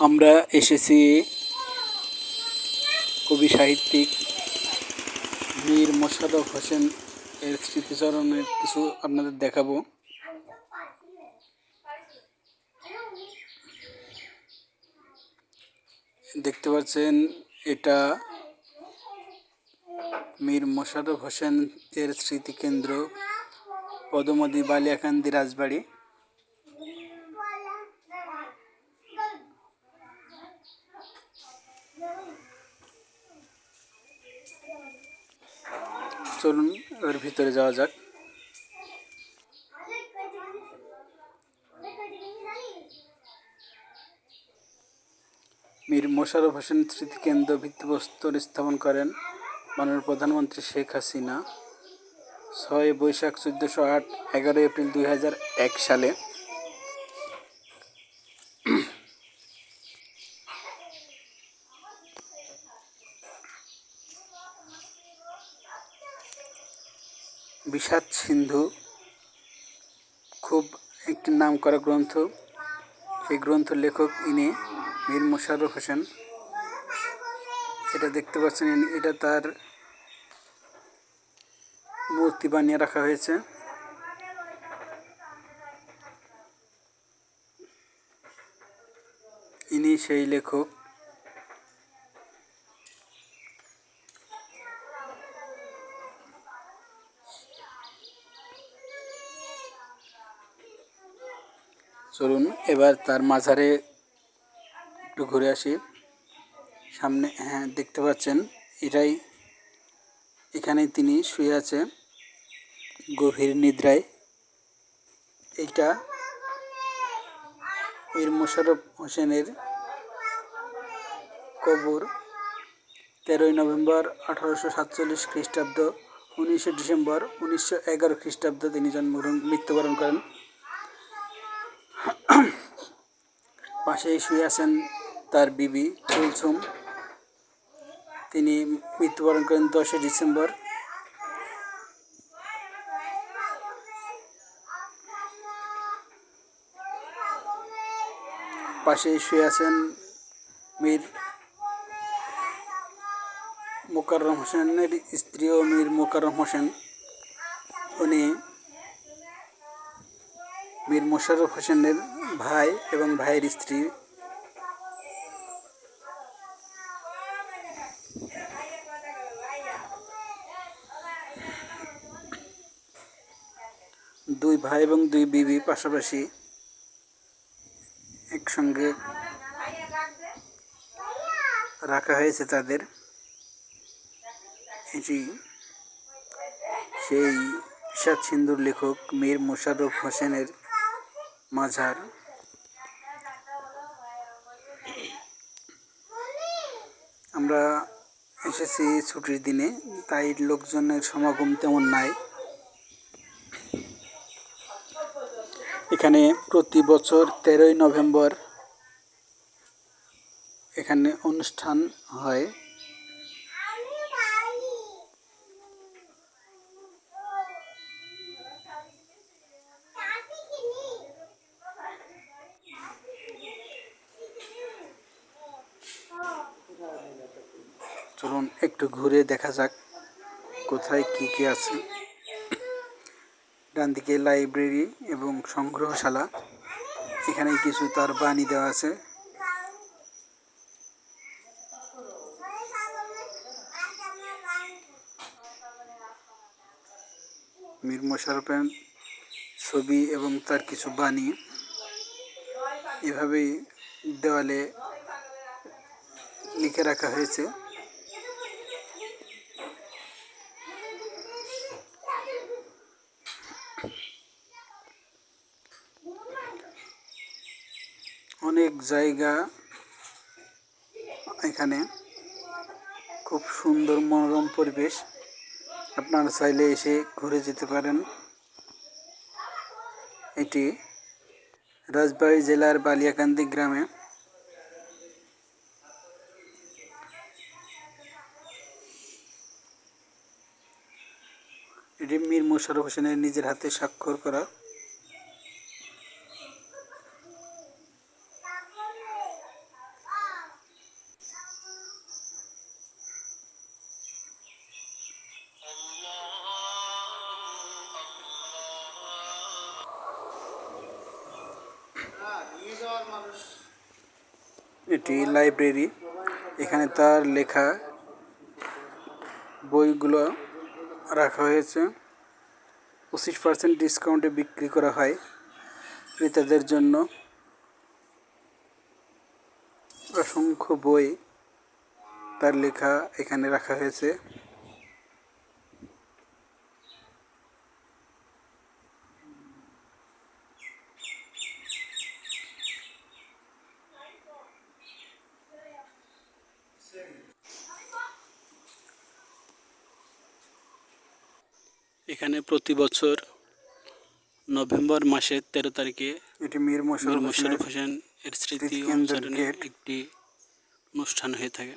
আমরা এসেছি কবি সাহিত্যিক মীর মোশাররফ হোসেন এর স্মৃতিচরণের কিছু আপনাদের দেখাবো। দেখতে পাচ্ছেন, এটা মীর মোশাররফ হোসেন এর স্মৃতিকেন্দ্র পদমদি বালিয়াকান্দি রাজবাড়ি। চলুন, এর ভিতরে যাওয়া যাক। মীর মোশাররফ হোসেন স্মৃতিকেন্দ্র ভিত্তিপ্রস্তর স্থাপন করেন মাননীয় প্রধানমন্ত্রী শেখ হাসিনা। ছয় বৈশাখ চোদ্দোশো আট এগারো এপ্রিল দুই হাজার এক সালে। বিষাদ সিন্ধু খুব একটি নামকরা গ্রন্থ। এই গ্রন্থ লেখক ইনি মীর মোশাররফ হোসেন। এটা দেখতে পাচ্ছেন এটা তার মূর্তি বানিয়ে রাখা হয়েছে। ইনি সেই লেখক চলুন, এবার তার মাঝারে একটু ঘুরে আসি। সামনে হ্যাঁ দেখতে পাচ্ছেন, এটাই এখানে তিনি শুয়ে আছে, গভীর নিদ্রায়। এইটা মীর মোশাররফ হোসেনের কবর, তেরোই নভেম্বর আঠারোশো সাতচল্লিশ খ্রিস্টাব্দ, উনিশে ডিসেম্বর উনিশশো এগারো খ্রিস্টাব্দ তিনি জন্মগ্রহণ, মৃত্যুবরণ করেন। পাশেই শুয়ে আছেন তার বিবি কুলসুম। তিনি মৃত্যুবরণ করেন দশই ডিসেম্বর। পাশেই শুয়ে আছেন মীর মোকাররম হোসেনের স্ত্রীও মীর মোকাররম হোসেন। উনি মীর মোশাররফ হোসেনের ভাই এবং ভাইয়ের স্ত্রী। দুই ভাই এবং দুই বিবি পাশাপাশি একসঙ্গে রাখা হয়েছে তাদের। এটি সেই বিষাদ সিন্ধুর লেখক মীর মোশাররফ হোসেনের মাঝার। আমরা এসেছি ছুটির দিনে, তাই লোকজনের সমাগম তেমন নাই। এখানে প্রতি বছর তেরোই নভেম্বর এখানে অনুষ্ঠান হয়। চলুন একটু ঘুরে দেখা যাক কোথায় কি কি আছে। ডান দিকে লাইব্রেরি এবং সংগ্রহশালা এখানে কিছু তার বাণী দেওয়া আছে। মীর মোশারফের ছবি এবং তার কিছু বাণী। এভাবেই দেওয়ালে লিখে রাখা হয়েছে। অনেক জায়গা এখানে। খুব সুন্দর মনোরম পরিবেশ। আপনারা চাইলে এসে ঘুরে যেতে পারেন। এটি রাজবাড়ী জেলার বালিয়াকান্দি গ্রামে। এটি মীর মোশাররফ হোসেনের নিজের হাতে স্বাক্ষর করা। এটি লাইব্রেরি এখানে তার লেখা বইগুলো রাখা হয়েছে। পঁচিশ পার্সেন্ট ডিসকাউন্টে বিক্রি করা হয় ক্রেতাদের জন্য। অসংখ্য বই তার লেখা এখানে রাখা হয়েছে। এখানে প্রতি বছর নভেম্বর মাসের তেরো তারিখে এটি মীর মোশাররফ হোসেন এর স্মৃতি অনুসরণে একটি অনুষ্ঠান হয়ে থাকে।